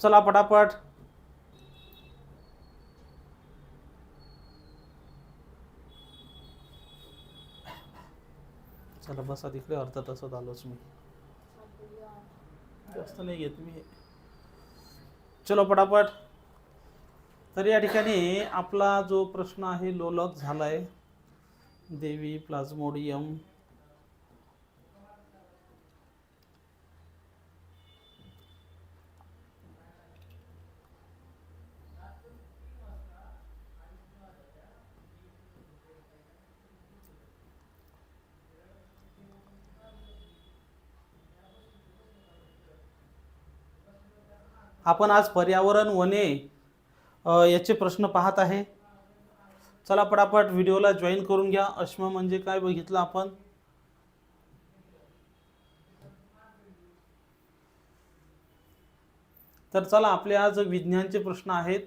चला पटापट. चला बसा तिकडे अर्धा तासात आलोच मी. जास्त नाही घेत मी. चलो पटापट. तर या ठिकाणी आपला जो प्रश्न आहे लोलक झालाय. देवी प्लाझ्मोडियम आपण आज पर्यावरण वने याचे प्रश्न पाहत आहे. चला पटापट व्हिडिओला जॉईन करून घ्या. अश्म म्हणजे काय बघितलं आपण? तर चला आपले आज विज्ञानचे प्रश्न आहेत.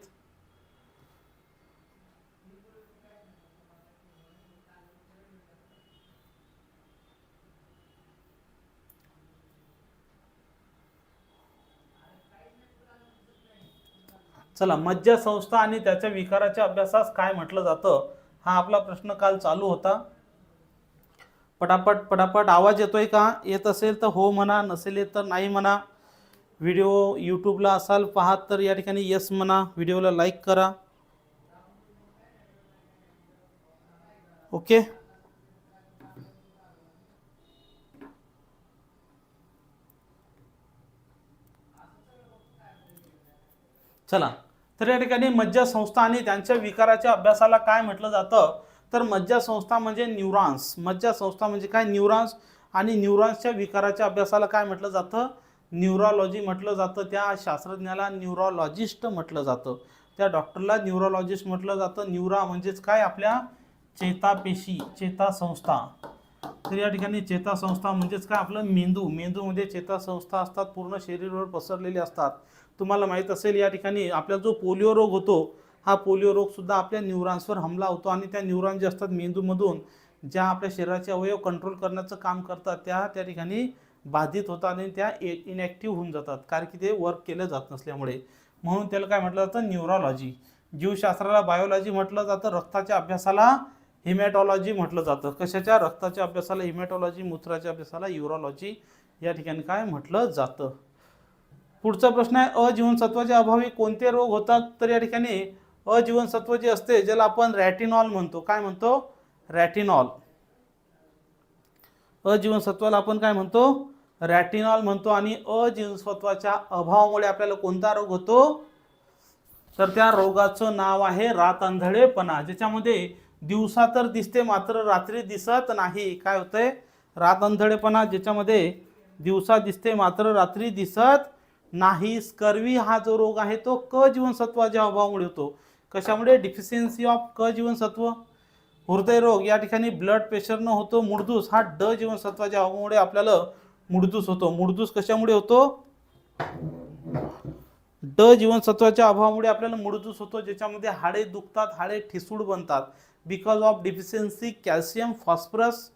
चला मज्जा संस्था आणि त्याच्या विकाराच्या अभ्यासास काय म्हटलं जातं हा आपला प्रश्न काल चालू होता. पटापट पटापट आवाज येतोय का? येत असेल तर हो म्हणा नसेल येत तर नाही म्हणा. व्हिडिओ यूट्यूबला असाल पाहात तर या ठिकाणी येस म्हणा. व्हिडिओला लाईक करा. ओके? चला. तर या ठिकाणी मज्जा संस्था आणि त्यांच्या विकाराच्या अभ्यासाला काय म्हटलं जातं? तर मज्जा संस्था म्हणजे न्यूरॉन्स. मज्जा संस्था म्हणजे काय? न्यूरॉन्स आणि न्यूरॉन्सच्या विकाराच्या अभ्यासाला काय म्हटलं जातं? न्यूरॉलॉजी म्हटलं जातं. त्या शास्त्रज्ञाला न्यूरॉलॉजिस्ट म्हटलं जातं. त्या डॉक्टरला न्यूरोलॉजिस्ट म्हटलं जातं. न्यूरा म्हणजेच काय? आपल्या चेतापेशी चेता संस्था तर या ठिकाणी चेतासंस्था म्हणजेच काय? आपलं मेंदू. मेंदूमध्ये म्हणजे चेतासंस्था असतात पूर्ण शरीरावर पसरलेले असतात. तुम्हाला माहीत असेल या ठिकाणी आपला जो पोलिओ रोग होतो हा पोलिओ रोगसुद्धा आपल्या न्यूरॉन्सवर हमला होतो आणि त्या न्यूरॉन जे असतात मेंदूमधून ज्या आपल्या शरीराचे अवयव कंट्रोल करण्याचं काम करतात त्या त्या ठिकाणी बाधित होतात आणि त्या इनॅक्टिव्ह होऊन जातात. कारण की ते वर्क केलं जात नसल्यामुळे. म्हणून त्याला काय म्हटलं जातं? न्यूरॉलॉजी जीवशास्त्राला बायोलॉजी म्हटलं जातं. रक्ताच्या अभ्यासाला हिमॅटॉलॉजी म्हटलं जातं. कशाच्या? रक्ताच्या अभ्यासाला हिमॅटॉलॉजी मूत्राच्या अभ्यासाला युरोलॉजी या ठिकाणी काय म्हटलं जातं? पुढचा प्रश्न आहे अजीवनसत्वाच्या अभावी कोणते रोग होतात? तर या ठिकाणी अजीवनसत्व जे असते ज्याला आपण रॅटिनॉल म्हणतो. काय म्हणतो? रॅटिनॉल. अजीवनसत्वाला आपण काय म्हणतो? रॅटिनॉल म्हणतो आणि अजीवनसत्वाच्या अभावामुळे आपल्याला कोणता रोग होतो? तर त्या रोगाचं नाव आहे रातआंधळेपणा ज्याच्यामध्ये दिवसा तर दिसते मात्र रात्री दिसत नाही. काय होतंय? रातआंधळेपणा ज्याच्यामध्ये दिवसा दिसते मात्र रात्री दिसत नाही. स्कर्वी हा जो रोग आहे तो क जीवनसत्वाच्या अभावामुळे होतो. कशामुळे? डिफिशियन्सी ऑफ क जीवनसत्व हृदयरोग या ठिकाणी ब्लड प्रेशरनं होतो मुडदूस हा ड जीवनसत्वाच्या अभावामुळे आपल्याला मुडदूस होतो. मुडदूस कशामुळे होतो? ड जीवनसत्वाच्या अभावामुळे आपल्याला मुडदूस होतो ज्याच्यामध्ये हाडे दुखतात हाडे ठिसूळ बनतात. Because of deficiency calcium phosphorus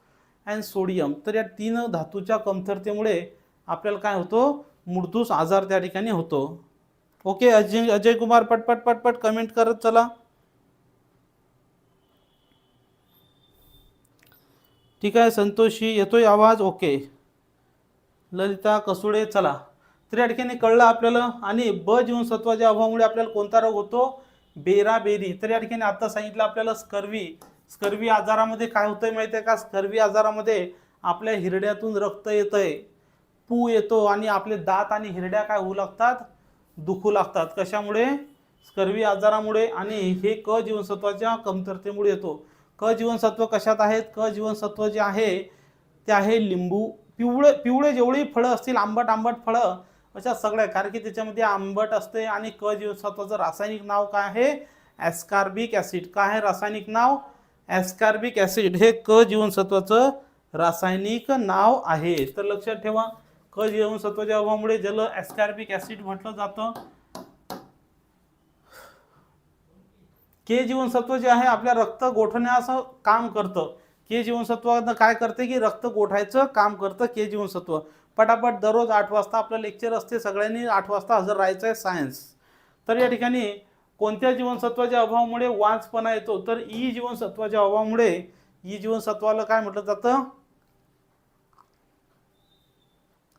and sodium. तर या तीन धातूच्या कमतरतेमुळे आपल्याला काय होतो? मृदूस आजार त्या ठिकाणी होतो. ओके अजय अजय कुमार पटपट पटपट कमेंट करत चला. ठीक आहे संतोषी येतोय आवाज? ओके. ललिता कसुडे चला. तर या ठिकाणी कळलं आपल्याला आणि ब जीवनसत्वाच्या अभावामुळे आपल्याला कोणता रोग होतो? बेराबेरी. तर या ठिकाणी आता सांगितलं आपल्याला स्कर्वी. स्कर्वी आजारामध्ये काय होतंय माहिती आहे का? स्कर्वी आजारामध्ये आपल्या हिरड्यातून रक्त येतंय. पू येतो आणि आपले दात आणि हिरड्या काय होऊ लागतात? दुखू लागतात. कशामुळे? स्कर्वी आजारामुळे आणि हे क जीवनसत्वाच्या कमतरतेमुळे येतो. क जीवनसत्व कशात आहेत? क जीवनसत्व जे आहे ते आहे लिंबू. पिवळे पिवळे जेवढी फळं असतील आंबट आंबट फळं अशा सगळ्या कारण की त्याच्यामध्ये आंबट असते आणि क जीवनसत्वाचं रासायनिक नाव काय आहे? Ascorbic acid. काय आहे रासायनिक नाव? ॲस्कार्बिक ॲसिड. हे क जीवनसत्वाचं रासायनिक नाव आहे. तर लक्षात ठेवा क जीवनसत्वाच्या अभावामुळे जल ॲस्कार्बिक ॲसिड म्हटलं जातं. के जीवनसत्व जे आहे आपल्या रक्त गोठण्याचं काम करतं. के जीवनसत्व काय करते की रक्त गोठायचं काम करतं के जीवनसत्व. पटापट दररोज आठ वाजता आपलं लेक्चर असते सगळ्यांनी आठ वाजता हजर राहायचं आहे सायन्स तर या ठिकाणी कोणत्या जीवनसत्वाच्या अभावामुळे वांचपणा येतो? तर ई जीवनसत्वाच्या अभावामुळे ई जीवनसत्वाला काय म्हटलं जातं?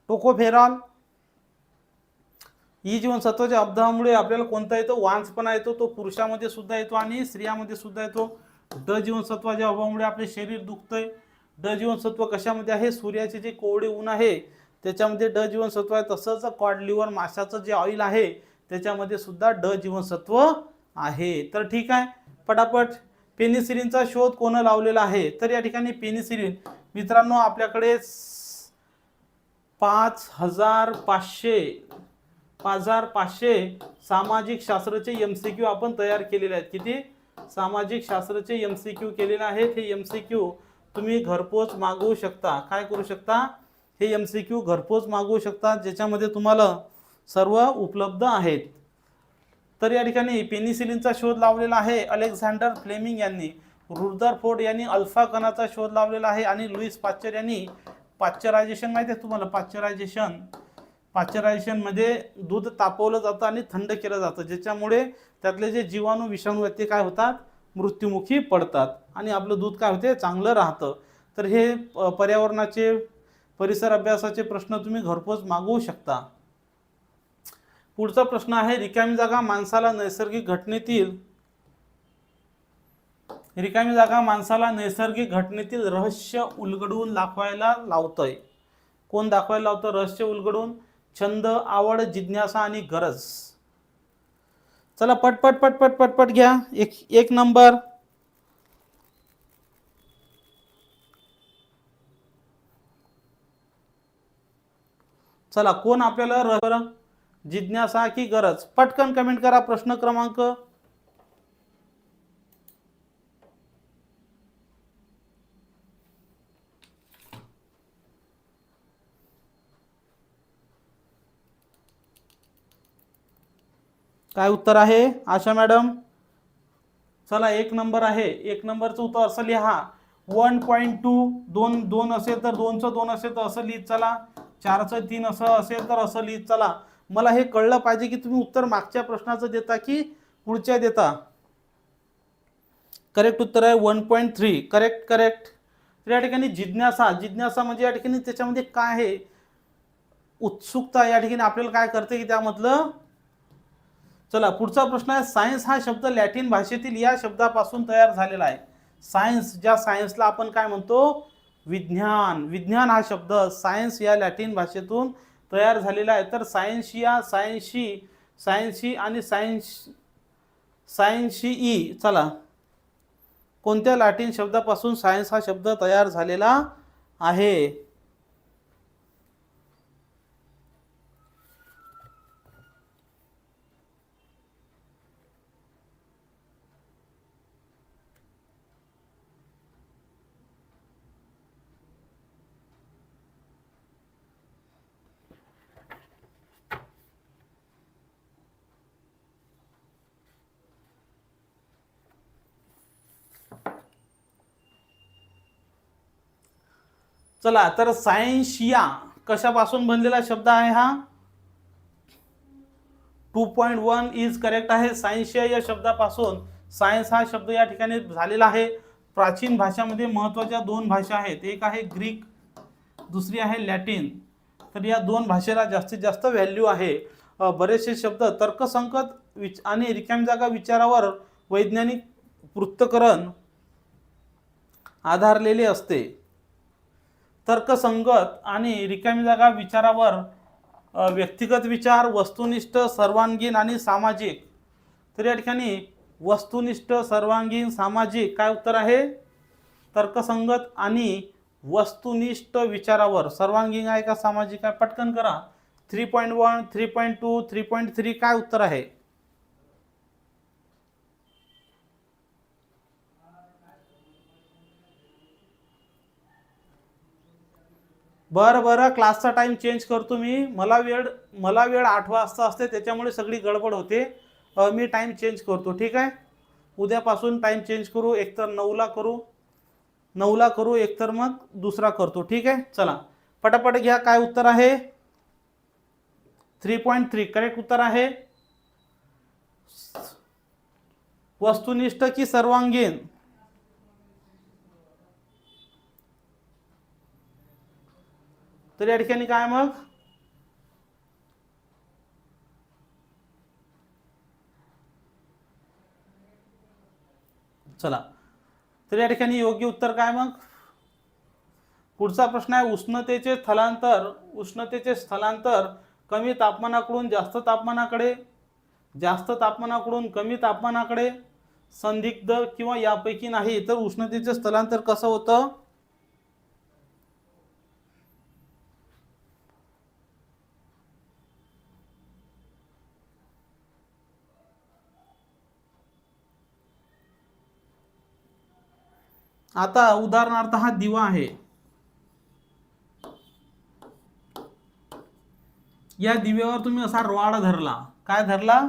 टोकोफेरॉल. ई जीवनसत्वाच्या अभावामुळे आपल्याला कोणता येतो? वांसपणा येतो तो पुरुषामध्ये सुद्धा येतो आणि स्त्रियामध्ये सुद्धा येतो. ड जीवनसत्वाच्या अभावामुळे आपले शरीर दुखतंय. ड जीवनसत्व कशामध्ये आहे? सूर्याचे जे कोवळे ऊन आहे त्याच्यामध्ये ड जीवनसत्व आहे. तसंच कॉड लिव्हर माशाचं जे ऑइल आहे त्याच्यामध्ये सुद्धा ड जीवनसत्व आहे. तर ठीक आहे. पटापट पेनिसिलिनचा शोध कोण लावलेला आहे? तर या ठिकाणी पेनिसिलिन मित्रांनो आपल्याकडे पाच हजार पाचशे पाच हजार पाचशे सामाजिक शास्त्राचे एम सी क्यू आपण तयार केलेले आहेत. किती? सामाजिक शास्त्राचे एम सी क्यू केलेले आहेत. हे एम सी क्यू तुम्ही घरपोच मागवू शकता. काय करू शकता? हे एम सी क्यू घरपोच मागवू शकता ज्याच्यामध्ये तुम्हाला सर्व उपलब्ध आहेत. तर या ठिकाणी पेनिसिलिनचा शोध लावलेला आहे अलेक्झांडर फ्लेमिंग यांनी रुदरफोर्ड यांनी अल्फा कणाचा शोध लावलेला आहे आणि लुईस पाश्चर यांनी पाश्चरायझेशन माहिती आहे तुम्हाला? पाश्चरायझेशन पाश्चरायझेशनमध्ये दूध तापवलं जातं आणि थंड केलं जातं ज्याच्यामुळे त्यातले जे जीवाणू विषाणू आहेत ते काय होतात? मृत्युमुखी पडतात. आणि आपलं दूध काय होते? चांगलं राहतं. तर हे पर्यावरणाचे परिसर अभ्यासाचे प्रश्न तुम्ही घरपोच मागवू शकता. पुढचा प्रश्न आहे रिकामी जागा माणसाला नैसर्गिक घटनेतील रिकामी जागा माणसाला नैसर्गिक घटनेतील रहस्य उलगडून दाखवायला लावतंय. कोण दाखवायला लावतं? रहस्य उलगडून? छंद आवड जिज्ञासा आणि गरज. चला पटपट पटपट पटपट घ्या. एक एक नंबर. चला कोण आपल्याला रह जिज्ञासा की गरज? पटकन कमेंट करा प्रश्न क्रमांक. काय उत्तर आहे? आशा मॅडम? चला एक नंबर आहे. एक नंबरचं उत्तर असं लिहा. वन पॉईंट टू दोन दोन असेल तर दोनचं दोन असेल तर असं लिहित चला. चारचं तीन असं असेल तर असं लिहित चला. मला हे कळलं पाहिजे की तुम्ही उत्तर मागच्या प्रश्नाचं देता की पुढच्या देता? करेक्ट उत्तर आहे one point three correct correct तर या ठिकाणी जिज्ञासा. जिज्ञासा म्हणजे या ठिकाणी त्याच्यामध्ये काय आहे? उत्सुकता या ठिकाणी आपल्याला काय करते की त्यामधलं चला पुढचा प्रश्न आहे सायन्स हा शब्द लॅटिन भाषेतील या शब्दापासून तयार झालेला आहे. सायन्स ज्या सायन्सला आपण काय म्हणतो? विज्ञान. विज्ञान हा शब्द सायन्स या लॅटिन भाषेतून तयार झालेला आहे. तर सायन्शिया सायन्शी सायन्शी आणि सायन्स सायन्शी ई. चला. कोणत्या लॅटिन शब्दापासून सायन्स हा शब्द तयार झालेला आहे? चला तर सायन्शिया कशापासून बनलेला शब्द आहे हा? Two point one is correct आहे. सायन्शिया या शब्दापासून सायन्स हा शब्द या ठिकाणी झालेला आहे. प्राचीन भाषामध्ये महत्त्वाच्या दोन भाषा आहेत. एक आहे ग्रीक दुसरी आहे लॅटिन. तर या दोन भाषेला जास्तीत जास्त व्हॅल्यू आहे. बरेचसे शब्द तर्कसंकत विच आणि रिकामी जागा विचारावर वैज्ञानिक वृत्तकरण आधारलेले असते. तर्कसंगत आणि रिकामी जागा विचारावर व्यक्तिगत विचार वस्तुनिष्ठ सर्वांगीण आणि सामाजिक. तर या ठिकाणी वस्तुनिष्ठ सर्वांगीण सामाजिक काय उत्तर आहे? तर्कसंगत आणि वस्तुनिष्ठ विचारावर. सर्वांगीण आहे का सामाजिक आहे? पटकन करा. Three point one three point two three point three काय उत्तर आहे? बरं बरं क्लासचा टाईम चेंज करतो मी. मला वेळ मला वेळ आठ वाजता असते त्याच्यामुळे सगळी गडबड होते. मी टाईम चेंज करतो ठीक आहे? उद्यापासून टाईम चेंज करू एकतर नऊला करू. नऊला करू एकतर मग दुसरा करतो ठीक आहे? चला. पटापट घ्या काय उत्तर आहे? थ्री पॉईंट थ्री करेक्ट उत्तर आहे? वस्तुनिष्ठ की सर्वांगीण? तर या ठिकाणी काय मग? चला. तर या ठिकाणी योग्य उत्तर काय मग? पुढचा प्रश्न आहे उष्णतेचे स्थलांतर उष्णतेचे स्थलांतर कमी तापमानाकडून जास्त तापमानाकडे जास्त तापमानाकडून कमी तापमानाकडे संदिग्ध किंवा यापैकी नाही तर उष्णतेचे स्थलांतर कसं होतं? आता उदाहरणार्थ हा दिवा आहे. या दिव्यावर तुम्ही असा रॉड धरला. काय धरला?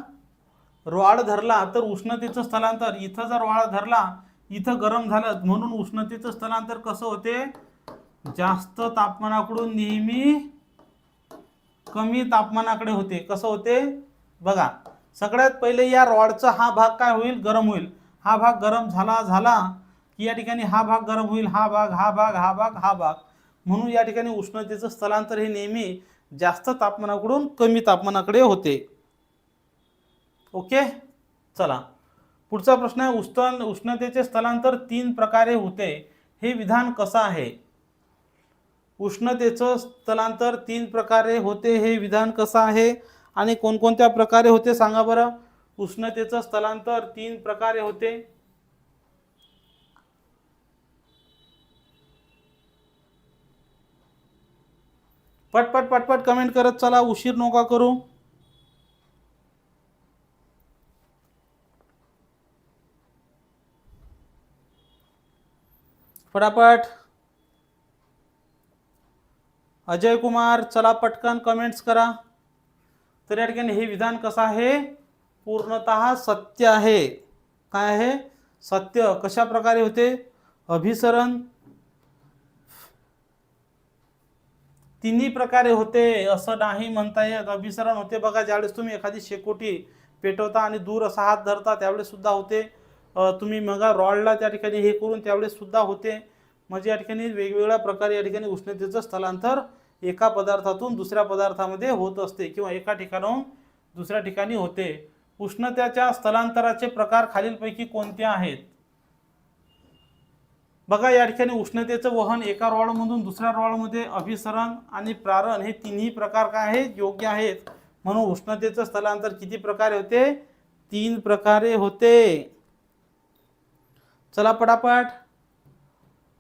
रॉड धरला तर उष्णतेचं स्थलांतर. इथं जर रॉड धरला इथं गरम झालं म्हणून उष्णतेचं स्थलांतर कसं होते? जास्त तापमानाकडून नेहमी कमी तापमानाकडे होते. कसं होते? बघा सगळ्यात पहिले या रॉडचा हा भाग काय होईल? गरम होईल. हा भाग गरम झाला झाला की या ठिकाणी हा भाग गरम होईल हा भाग हा भाग हा भाग हा भाग. म्हणून या ठिकाणी उष्णतेचं स्थलांतर हे नेहमी जास्त तापमानाकडून कमी तापमानाकडे होते. ओके? चला. पुढचा प्रश्न आहे उष्ण उष्णतेचे स्थलांतर तीन प्रकारे होते. हे विधान कसं आहे? उष्णतेचं स्थलांतर तीन प्रकारे होते हे विधान कसं आहे? आणि कोणकोणत्या प्रकारे होते सांगा बरं. उष्णतेचं स्थलांतर तीन प्रकारे होते. पटपट पटपट कमेंट करत चला. उशीर नका करू. फटाफट. अजय कुमार चला पटकन कमेंट्स करा. तर या ठिकाणी हे विधान कसं आहे? पूर्णतः सत्य आहे. काय आहे? सत्य कशा प्रकारे होते? अभिसरण तिन्ही प्रकारे होते असं नाही म्हणता येत अभिसरण होते. बघा ज्यावेळेस तुम्ही एखादी शेकोटी पेटवता आणि दूर असा हात धरता त्यावेळेस सुद्धा होते. तुम्ही मग रॉडला त्या ठिकाणी हे करून त्यावेळेस सुद्धा होते. म्हणजे या ठिकाणी वेगवेगळ्या प्रकारे या ठिकाणी उष्णतेचं स्थलांतर एका पदार्थातून दुसऱ्या पदार्थामध्ये होत असते किंवा एका ठिकाणाहून दुसऱ्या ठिकाणी होते. उष्णतेच्या स्थलांतराचे प्रकार खालीलपैकी कोणते आहेत? बघा या ठिकाणी उष्णतेचं वहन एका रॉडमधून दुसऱ्या रॉडमध्ये अभिसरण आणि प्रारण हे तिन्ही प्रकार काय आहेत? योग्य आहेत. म्हणून उष्णतेचं स्थलांतर किती प्रकारे होते? तीन प्रकारे होते. चला पटापट.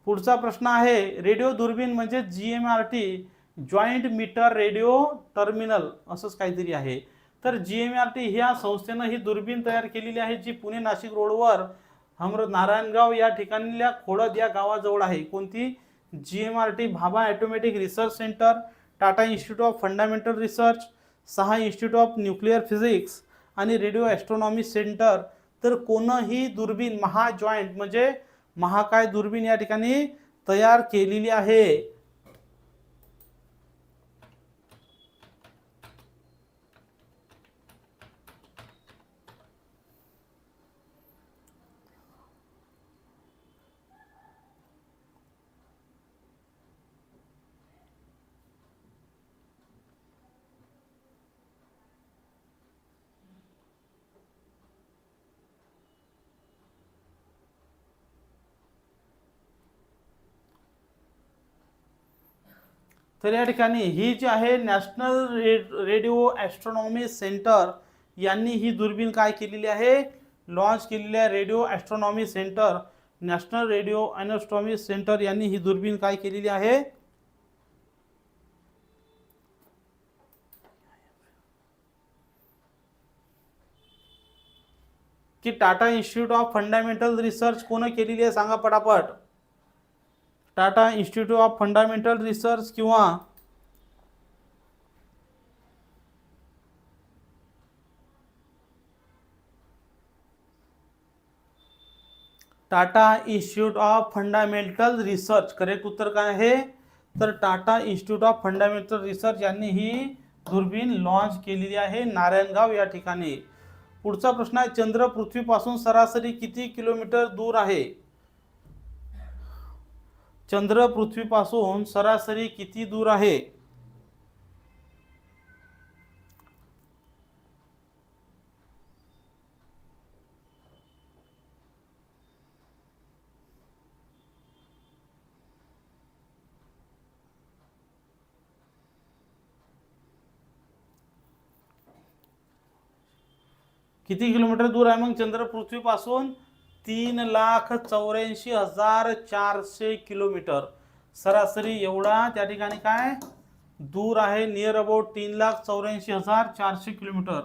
पुढचा प्रश्न आहे रेडिओ दुर्बीण म्हणजे G M R T joint metre radio terminal असंच काहीतरी आहे. तर जी एम आर टी ह्या संस्थेनं ही दुर्बीण तयार केलेली आहे जी पुणे नाशिक रोडवर हमर नारायणगाव या ठिकाणल्या खोडद या गावाजवळ आहे. कोणती? G M R T Bhabha automatic research centre Tata institute of fundamental research सहा इन्स्टिट्यूट ऑफ न्यूक्लिअर फिजिक्स आणि रेडिओ ॲस्ट्रॉनॉमी सेंटर. तर कोणही दुर्बीण महा जॉईंट म्हणजे महाकाय दुर्बीण या ठिकाणी तयार केलेली आहे. तर या ठिकाणी ही जी आहे नॅशनल रे रेडिओ ॲस्ट्रॉनॉमी सेंटर यांनी ही दुर्बीण काय केलेली आहे? लॉन्च केलेली आहे radio astronomy centre national radio astronomy centre यांनी ही दुर्बीण काय केलेली आहे? की Tata institute of fundamental research कोण केलेली आहे? सांगा पटापट. Tata institute of fundamental research किंवा Tata institute of fundamental research. Correct उत्तर काय आहे? तर Tata institute of fundamental research यांनी ही दुर्बीण लॉन्च केलेली आहे नारायणगाव या ठिकाणी. पुढचा प्रश्न आहे चंद्र पृथ्वीपासून सरासरी किती किलोमीटर दूर आहे? चंद्र पृथ्वीपासून सरासरी किती दूर आहे? किती किलोमीटर दूर आहे मग चंद्र पृथ्वीपासून? तीन लाख चौऱ्याऐंशी हजार चारशे किलोमीटर. सरासरी एवढा त्या ठिकाणी काय? दूर आहे नियर अबाउट तीन लाख चौऱ्याऐंशी हजार चारशे किलोमीटर.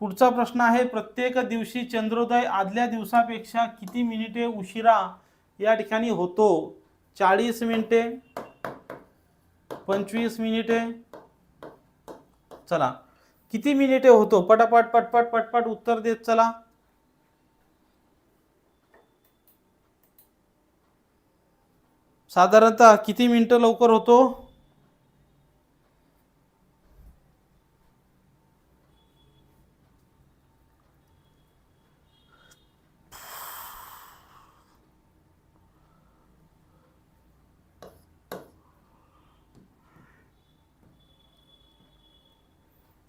पुढचा प्रश्न आहे प्रत्येक दिवशी चंद्रोदय आदल्या दिवसापेक्षा किती मिनिटे उशिरा या ठिकाणी होतो? चाळीस मिनिटे पंचवीस मिनिटे. चला. किती मिनिटे होतो? पटापट पटपट पटपट उत्तर देत चला. साधारणतः किती मिनिटं लवकर होतो?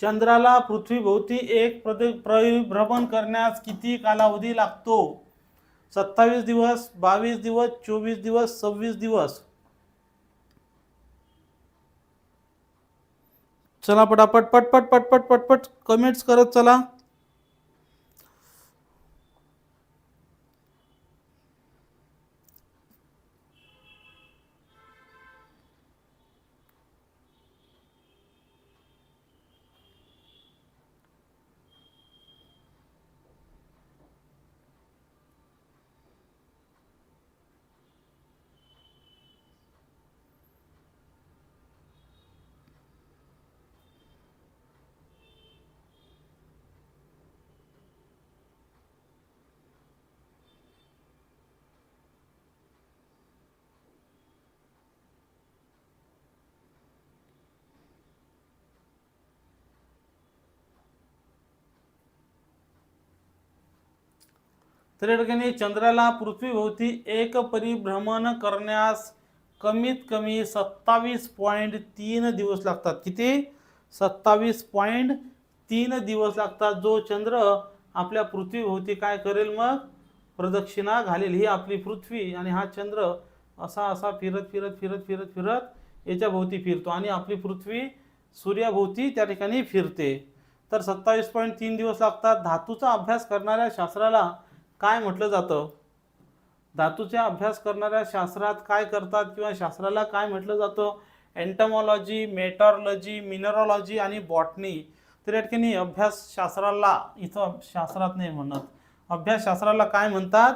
चंद्राला पृथ्वीभोवती एक प्रदे परिभ्रमण करण्यास किती कालावधी लागतो? सत्तावीस दिवस बावीस दिवस चोवीस दिवस सव्वीस दिवस. चला पटापट पटपट पटपट पटपट कमेंट्स करत चला. तर या ठिकाणी चंद्राला पृथ्वीभोवती एक परिभ्रमण करण्यास कमीत कमी सत्तावीस पॉईंट तीन दिवस लागतात. किती? सत्तावीस पॉईंट तीन दिवस लागतात. जो चंद्र आपल्या पृथ्वीभोवती काय करेल मग? प्रदक्षिणा घालेल. ही आपली पृथ्वी आणि हा चंद्र असा असा फिरत फिरत फिरत फिरत फिरत याच्याभोवती फिरतो आणि आपली पृथ्वी सूर्याभोवती त्या ठिकाणी फिरते. तर सत्तावीस पॉईंट तीन दिवस लागतात. धातूचा अभ्यास करणाऱ्या शास्त्राला काय म्हटलं जातं? धातूचा अभ्यास करणाऱ्या शास्त्रात काय करतात किंवा शास्त्राला काय म्हटलं जातं? एन्टमॉलॉजी मेटॉलॉजी मिनरॉलॉजी आणि बॉटनी तर या ठिकाणी अभ्यास शास्त्राला इथं शास्त्रात नाही म्हणत. अभ्यास शास्त्राला काय म्हणतात?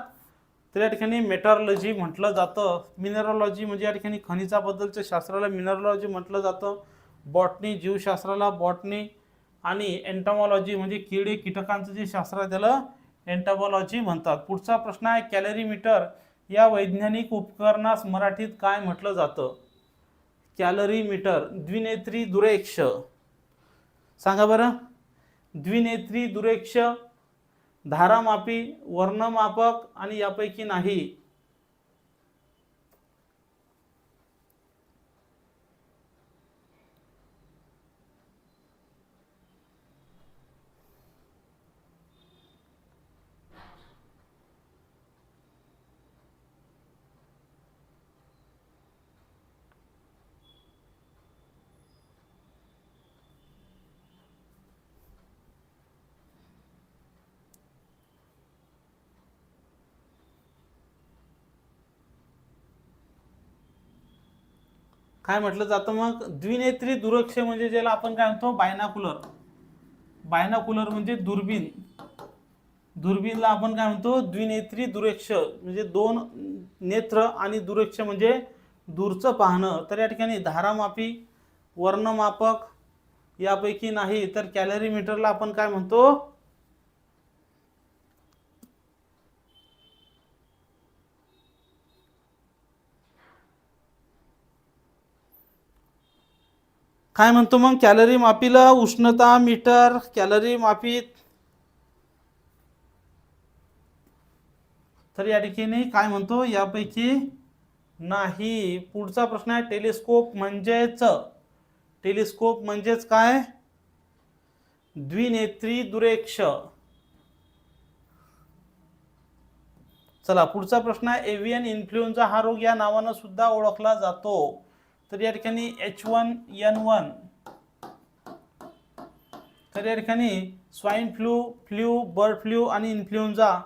तर या ठिकाणी मेटॉलॉजी म्हटलं जातं. मिनरॉलॉजी म्हणजे या ठिकाणी खनिजाबद्दलच्या शास्त्राला मिनरॉलॉजी म्हटलं जातं. बॉटनी जीवशास्त्राला बॉटनी आणि एन्टमॉलॉजी म्हणजे किडे कीटकांचं जे शास्त्र आहे त्याला एंटमॉलॉजी म्हणतात. पुढचा प्रश्न आहे कॅलरीमीटर या वैज्ञानिक उपकरणास मराठीत काय म्हटलं जातं? कॅलरीमीटर द्विनेत्री दुरेक्ष. सांगा बरं. द्विनेत्री दुरेक्ष धारामापी वर्णमापक आणि यापैकी नाही. काय म्हटलं जातं मग? द्विनेत्री दुरक्ष म्हणजे ज्याला आपण काय म्हणतो? बायनाकुलर. बायनाकुलर म्हणजे दुर्बीन दुर्बीनला आपण काय म्हणतो? द्विनेत्री दुरेक्ष. म्हणजे दोन नेत्र आणि दुरेक्ष म्हणजे दूरचं पाहणं. तर या ठिकाणी धारामापी वर्णमापक यापैकी नाही तर कॅलरीमीटरला आपण काय म्हणतो? काय म्हणतो मग? कॅलरी मापीला उष्णता मीटर कॅलरी मापीत. तर या ठिकाणी काय म्हणतो? यापैकी नाही. पुढचा प्रश्न आहे टेलिस्कोप म्हणजेच टेलिस्कोप म्हणजेच काय? द्विनेत्री दुरेक्ष. चला पुढचा प्रश्न आहे एव्हियन इन्फ्लुएन्झा हा रोग या नावानं सुद्धा ओळखला जातो. तर या ठिकाणी एच वन एन वन तर या ठिकाणी swine flu flu bird flu आणि इन्फ्लुएन्झा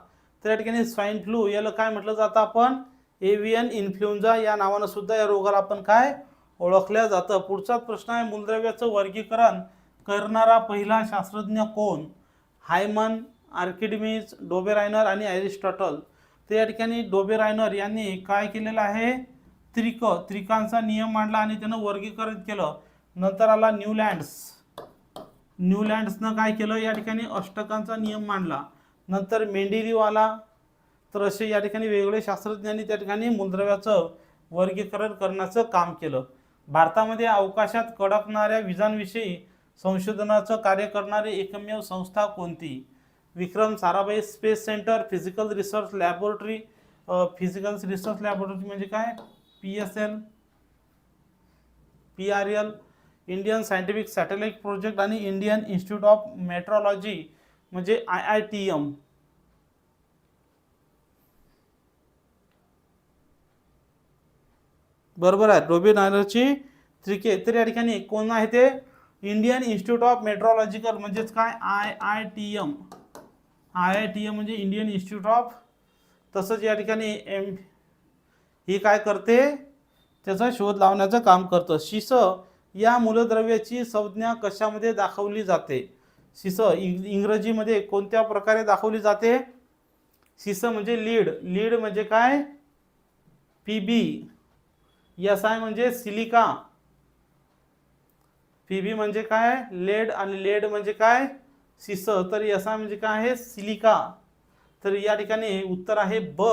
तर या ठिकाणी स्वाईन फ्लू याला काय म्हटलं जातं आपण? एव्हियन इन्फ्लुएन्झा या नावानं सुद्धा या रोगाला आपण काय? ओळखल्या जातं. पुढचाच प्रश्न आहे मूलद्रव्याचं वर्गीकरण करणारा पहिला शास्त्रज्ञ कोण? हायमन आर्किडमीज डोबेरायनर आणि ॲरिस्टॉटल तर या ठिकाणी डोबेरायनर यांनी काय केलेलं आहे? त्रिक त्रिकांचा नियम मांडला आणि त्यानं वर्गीकरण केलं. नंतर आला न्यूलँड्स. न्यूलँड्सनं काय केलं? या ठिकाणी अष्टकांचा नियम मांडला. नंतर मेंडिलिव आला. तर असे या ठिकाणी वेगवेगळे शास्त्रज्ञांनी त्या ठिकाणी मूलद्रव्याचं वर्गीकरण करण्याचं काम केलं. भारतामध्ये अवकाशात कडकणाऱ्या विजांविषयी संशोधनाचं कार्य करणारी एकमेव संस्था कोणती? Vikram Sarabhai space centre physical research laboratory physical research laboratory म्हणजे काय? P S L P R L Indian scientific satellite project आणि इंडियन इन्स्टिट्यूट ऑफ मेट्रोलॉजी म्हणजे आय आय टी एम. बरोबर आहे. रोबी नायरची त्रिके तर या ठिकाणी कोण आहे ते? इंडियन इन्स्टिट्यूट ऑफ मेट्रोलॉजिकल म्हणजेच काय? I I T M. I I T M म्हणजे इंडियन इन्स्टिट्यूट ऑफ तसंच या ठिकाणी एम ही काय करते? त्याचा शोध लावण्याचं काम करतं. शिस या मूलद्रव्याची संज्ञा कशामध्ये दाखवली जाते? शिस इंग इंग्रजीमध्ये कोणत्या प्रकारे दाखवली जाते? शिस म्हणजे लीड. लीड म्हणजे काय? P B. एस आय म्हणजे सिलिका. पी बी म्हणजे काय? लेड आणि लेड म्हणजे काय? सिस तर एस आय म्हणजे काय? आहे सिलिका. तर या ठिकाणी उत्तर आहे ब.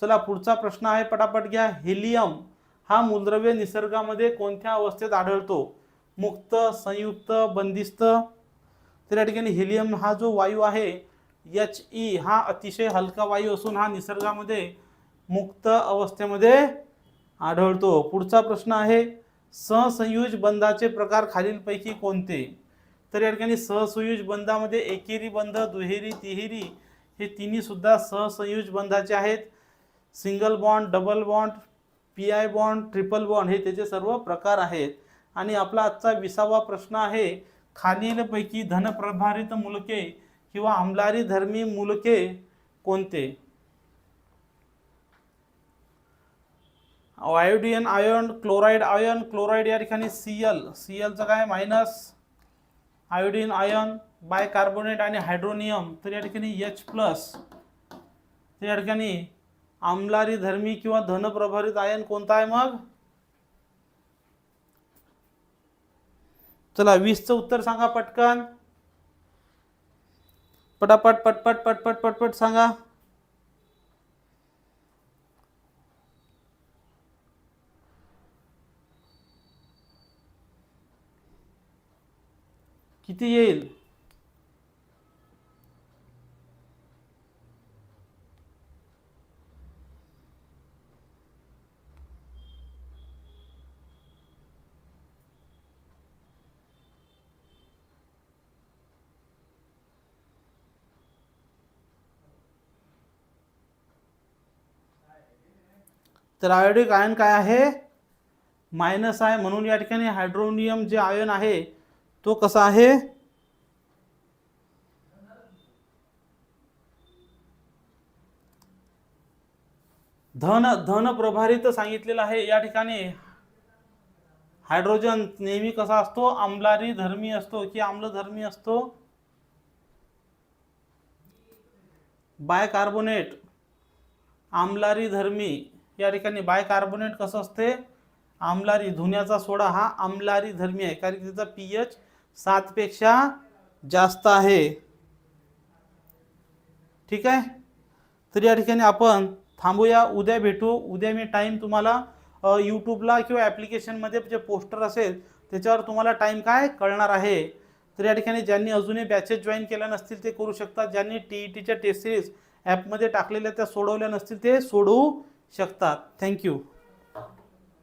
चला पुढचा प्रश्न आहे पटापट घ्या. हेलियम हा मूलद्रव्य निसर्गामध्ये कोणत्या अवस्थेत आढळतो? मुक्त संयुक्त बंदिस्त? तर या ठिकाणी हेलियम हा जो वायू आहे एच ई हा अतिशय हलका वायू असून हा निसर्गामध्ये मुक्त अवस्थेमध्ये आढळतो. पुढचा प्रश्न आहे सहसंयुज बंधाचे प्रकार खालीलपैकी कोणते? तर या ठिकाणी सहसंयुज बंधामध्ये एकेरी बंध दुहेरी तिहेरी हे तिन्ही सुद्धा सहसंयुज बंधाचे आहेत. Single bond double bond P I bond triple bond हे त्याचे सर्व प्रकार आहेत. आणि आपला आजचा विसावा प्रश्न आहे खालीलपैकी धनप्रभारित मुलके किंवा अंमलारी धर्मी मुलके कोणते? Iodine ion chloride ion chloride या ठिकाणी सी एल सी एलचं काय? मायनस. आयोडीन आयन बायकार्बोनेट आणि हायड्रोनियम. तर या ठिकाणी एच प्लस तर या ठिकाणी आमलारी धर्मी किंवा धनप्रभारित आयन कोणता आहे मग? चला वीसचं उत्तर सांगा पटकन. पटापट पटपट पटपट पटपट सांगा. किती येईल? तर आयोडिक आयन काय आहे? मायनस आहे म्हणून या ठिकाणी हायड्रोनियम जे आयन आहे तो कसा आहे? धन धन प्रभारित सांगितलेलं आहे. या ठिकाणी हायड्रोजन नेहमी कसा असतो? आम्लारी धर्मी असतो की आम्लधर्मी असतो? बायकार्बोनेट आम्लारी धर्मी या ठिकाणी बायकार्बोनेट कसं असते? आमलारी धुण्याचा सोडा हा आमलारी धर्मी आहे कारण की त्याचा पी एच सातपेक्षा जास्त आहे. ठीक आहे? तर या ठिकाणी आपण थांबूया उद्या भेटू. उद्या मी टाईम तुम्हाला यूट्यूबला किंवा ॲप्लिकेशनमध्ये जे पोस्टर असेल त्याच्यावर तुम्हाला टाईम काय कळणार आहे. तर या ठिकाणी ज्यांनी अजूनही बॅचेस जॉईन केल्या नसतील ते करू शकतात ज्यांनी टी ई टीच्या टेस्ट सिरीज ॲपमध्ये टाकलेल्या त्या सोडवल्या नसतील ते सोडवू शकतात. थँक्यू